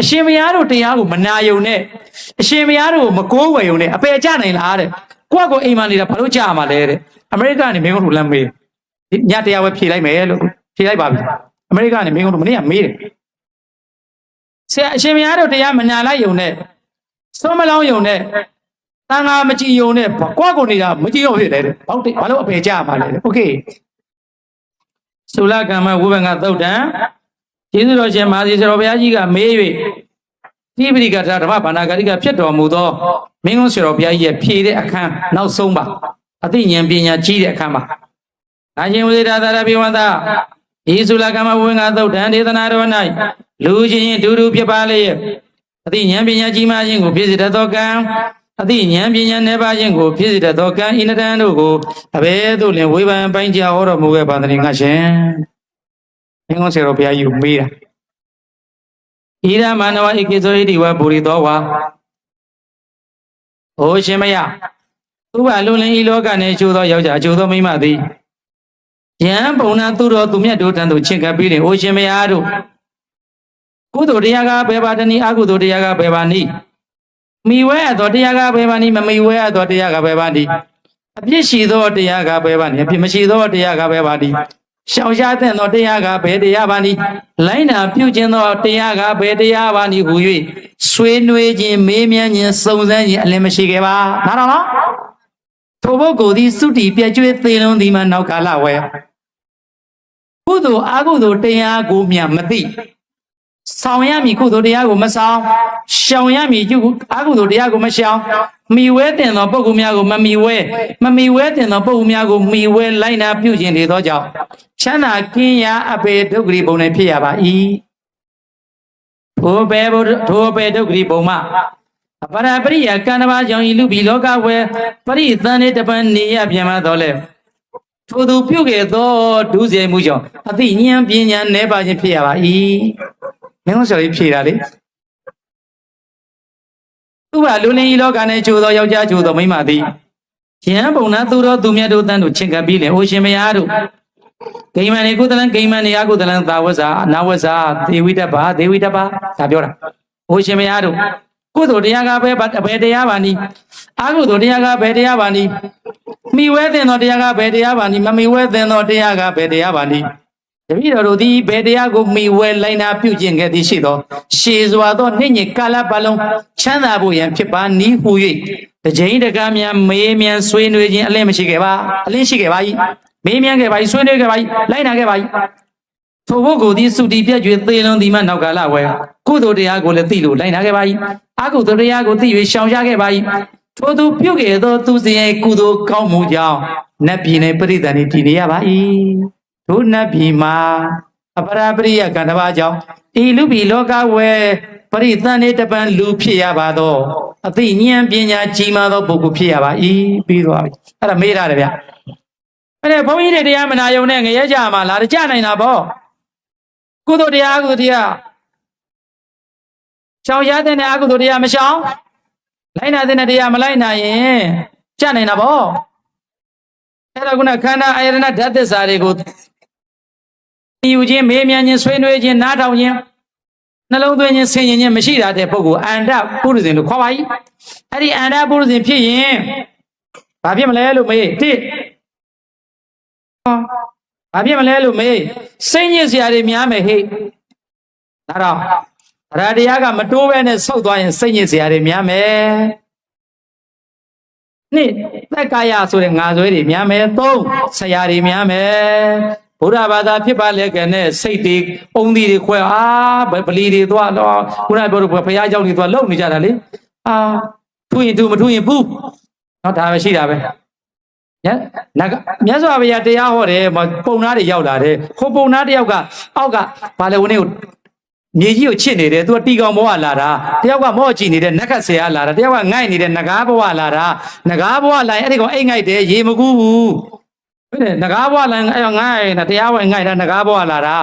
အရှင်ဘုရားတို့တရားကိုမနာယုံနဲ့အရှင်ဘုရားတို့ကိုမကိုးဝယ်ယုံနဲ့အပယ်ကြနိုင်လားတဲ့ကိုယ့်ကိုအိမ်မှာနေတာဘာလို့ကြာမှာလဲတဲ့အမေရိကန်ကနေမင်းတို့လမ်းမေးဒီညတရားပဲဖြေလိုက်မယ်လို့ဖြေလိုက်ပါပြီအမေရိကန်ကနေမင်းတို့မနေ့ကမေးတယ်ဆရာအရှင်ဘုရားတို့တရားမနာလိုက်ယုံနဲ့စွမ်းမလောင်းယုံနဲ့တန်ဃာမကြည်ယုံနဲ့ကိုယ့်ကိုနေတာမကြည်ယုံဖြစ်တယ်တဲ့ဟုတ်တယ်ဘာလို့အပယ်ကြမှာလဲတဲ့โอเคသုလကမ္မဝိဘင်္ဂသုတ်တံ ကျေးဇူးတော်ရှင်မဟာစီဆရာတော်ဘုရားကြီးကမေး၍တိပရိကထာဓမ္မဘာနာဂရိကဖြစ်တော်မူသောမင်းကုန်းဆရာတော်ဘုရားကြီးရဲ့ဖြေတဲ့အခန်းနောက်ဆုံးပါအသိဉာဏ်ပညာကြီးတဲ့အခန်းပါနာရှင်ဝိသေဒသာရပိဝန္တဤသုလကမ္မဝိဘင်္ဂသုတ်တံဒေသနာတော်၌လူချင်းဒူဒူဖြစ်ပါလေရဲ့အသိဉာဏ်ပညာကြီးမှခြင်းကိုဖြစ်စေတတ်သောကံအသိဉာဏ်ပညာနှဲပါခြင်းကိုဖြစ်စေတတ်သောကံဤနတန်တို့ကိုအဘဲသို့လင်ဝေဖန်ပိုင်းကြဟောတော်မူခဲ့ပါသတည်းငါရှင်မ င်းကုန်းဆရာတော်ဘုရားကြီးကိုမေးတာဣဒမနဝဧကိသောဣတိဝပုရိသောဝါဟိုရှင်မယသူ့ဘာလွန်လင်းဤလောကနှင့်ချိုးသောယောက်ျားအချိုးသောမိန်းမသည်ယံပုံနာသူတော်သူမြတ်တို့တန်တို့ချင့်ကပ်ပြီးတယ်ဟိုရှင်မယတို့ကုသိုလ်တရားကဘယ်ပါတနည်းအကုသိုလ်တရားကဘယ်ပါနည်းမိဝဲအပ်သောတရားကဘယ်ပါနည်းမမိဝဲအပ်သောတရားကဘယ်ပါနည်းအပြစ်ရှိသောတရားကဘယ်ပါနည်းအပြစ်မရှိသောတရားကဘယ်ပါနည်း ရှောင်ရှားတဲ့သောတရားကဘယ်တရားပါနည်းလိုင်းနာပြုခြင်းသောတရားကဘယ်တရားပါနည်းဟူ၍ဆွေးနွေးခြင်းမေးမြန်းခြင်းစုံစမ်းခြင်းအလင်းမရှိခဲ့ပါနားတော့နော်ထိုပုဂ္ဂိုလ်သည်စုတီပြည့်ကျွေးသေလုံးသည်မှနောက်ကာလဝဲကုသိုလ်အကုသိုလ်တရားကိုမြမသိ ဆောင်ရမည်ကုသိုလ်တရားကိုမဆောင်ရှောင်ရမည်ကုအကုသိုလ်တရားကိုမရှောင်မိဝဲတင်သောပုဂ္ဂိုလ်များကိုမမိဝဲမမိဝဲတင်သောပုဂ္ဂိုလ်များကိုမိဝဲလိုက်နာပြုခြင်းတွေသောကြောင့်ချမ်းသာကင်းရာအပေဒုက္ခရီပုံနဲ့ဖြစ်ရပါ၏ထိုဘေဘုထိုဘေဒုက္ခရီပုံမှာအပရပရိယကန္တဘာကြောင့်ဤလူဘီလောကဝဲပရိသန်နေတပန်နေရပြန်မတော်လဲထိုသူပြုခဲ့သောဒုစရိုက်မှုကြောင့်အသိဉာဏ်ပညာနှဲပါခြင်းဖြစ်ရပါ၏ မင်းတို့ဆိုရင်ဖြေတာလေသူကလူလင်းဤလောကနဲ့ချိုးသောယောက်ျားချိုးသောမိန်းမသည်ယံပုံနာသူတော်သူမြတ်တို့တန်းတို့ချင့်ကပ်ပြီးလေအိုရှင်မယားတို့ဂိမန်နေကုသလံဂိမန်နေအကုသလံသာဝဇ္ဇာအနာဝဇ္ဇာဒေဝိတ္တပါဒေဝိတ္တပါဒါပြောတာအိုရှင်မယားတို့ကုသိုလ်တရားကပဲဘယ်တရားပါနည်းအကုသိုလ်တရားကဘယ်တရားပါနည်းမိဝဲတဲ့သောတရားကဘယ်တရားပါနည်းမမိဝဲတဲ့သောတရားကဘယ်တရားပါနည်း တပည့်တော်တို့သည်ဘယ်တရားကိုမိဝဲလိုက်နာပြုကျင့်ခဲ့သည်ရှိသောရှေစွာသောနှစ်ညစ်ကာလပတ်လုံးချမ်းသာဖို့ရန်ဖြစ်ပါနည်းဟူ၍တကြိမ်တကားများမေးမြန်းဆွေးနွေးခြင်းအလင်းမရှိခဲ့ပါအလင်းရှိခဲ့ပါ၏မေးမြန်းခဲ့ပါ၏ဆွေးနွေးခဲ့ပါ၏လိုက်နာခဲ့ပါ၏ထိုပုဂ္ဂိုလ်သည်စုတီပြည့်ကျွေသေလွန်သည်မှနောက်ကလာဝဲကုသိုလ်တရားကိုလည်းသိလို့လိုက်နာခဲ့ပါ၏အကုသိုလ်တရားကိုသိ၍ရှောင်ရှားခဲ့ပါ၏ထိုသူပြုခဲ့သောသူစင်ရဲ့ကုသိုလ်ကောင်းမှုကြောင့်နတ်ပြည်နယ်ပရိသတ်နေတည်နေရပါ၏ ဒုနတ်ပြည်မှာအပရာပရိယကန္တဘာကြောင့်ဤလူပြည်လောကဝဲပရိသတ်နေတပံလူဖြစ်ရပါသောအသိဉာဏ်ပညာကြီးမားသောပုဂ္ဂိုလ်ဖြစ်ရပါ၏ပြီးသွားပြီအဲ့ဒါမေးရတယ်ဗျအဲ့ဒါဘုန်းကြီးတွေတရားမနာယုံနဲ့ငရဲကြမှာလားကြနိုင်တာပေါ့ကုသိုလ်တရားကုသိုလ်တရားရှောင်ရတဲ့အကုသိုလ်တရားမရှောင်လိုက်နာတဲ့တရားမလိုက်နာရင်ကြနိုင်တာပေါ့အဲ့ဒါကုဏခန္ဓာအာယတနာဓာတ်သစ္စာတွေကို ယူခြင်းမေးမြန်းခြင်းဆွေးနွေးခြင်းနားထောင်ခြင်းနှလုံးသွင်းခြင်းဆင်ခြင်ခြင်းမရှိတာတဲ့ပုဂ္ဂိုလ်အန္တပုရိသေလို့ခေါ်ပါ යි အဲ့ဒီအန္တပုရိသေဖြစ်ရင်ဘာဖြစ်မလဲလို့မေးတစ်ဘာဖြစ်မလဲလို့မေးစိတ်ညစ်စရာတွေများမယ်ဟေ့ဒါတော့ရတရားကမတိုးပဲနဲ့ဆုတ်သွားရင်စိတ်ညစ်စရာတွေများမယ်နှစ်သက်ကာယဆိုတဲ့ငါဆွဲတွေများမယ်သုံးဆရာတွေများမယ် ဗုဒ္ဓဘာသာဖြစ်ပါလေကနဲ့စိတ်တွေအုံသီးတွေခွဲအာဗလီတွေသွားတော့ခုနပြောလို့ဘုရားကြောင့်တွေသွားလုံနေကြတာလေအာထူရင်ထူမထူရင်ဖူးနော်ဒါပဲရှိတာပဲညမြတ်စွာဘုရားတရားဟောတယ်ပုံနာတွေရောက်လာတယ်ခိုးပုံနာတယောက်ကအောက်ကဘာလဲဝင်နေကိုမြေကြီးကိုချစ်နေတယ်သူကတီကောင်ဘဝလာတာတယောက်ကမော့ကြည့်နေတဲ့နက်ကဆရာလာတာတယောက်ကငိုက်နေတဲ့ငကားဘဝလာတာငကားဘဝလာရင်အဲ့ဒီကောင်အိတ်ငိုက်တယ်ရေမကူးဘူး ဟုတ်တယ်နဂါးဘဝလာရင်အဲ့တော့ငိုက်နေတာတရားဝင်ငိုက်တာနဂါးဘဝလာတာ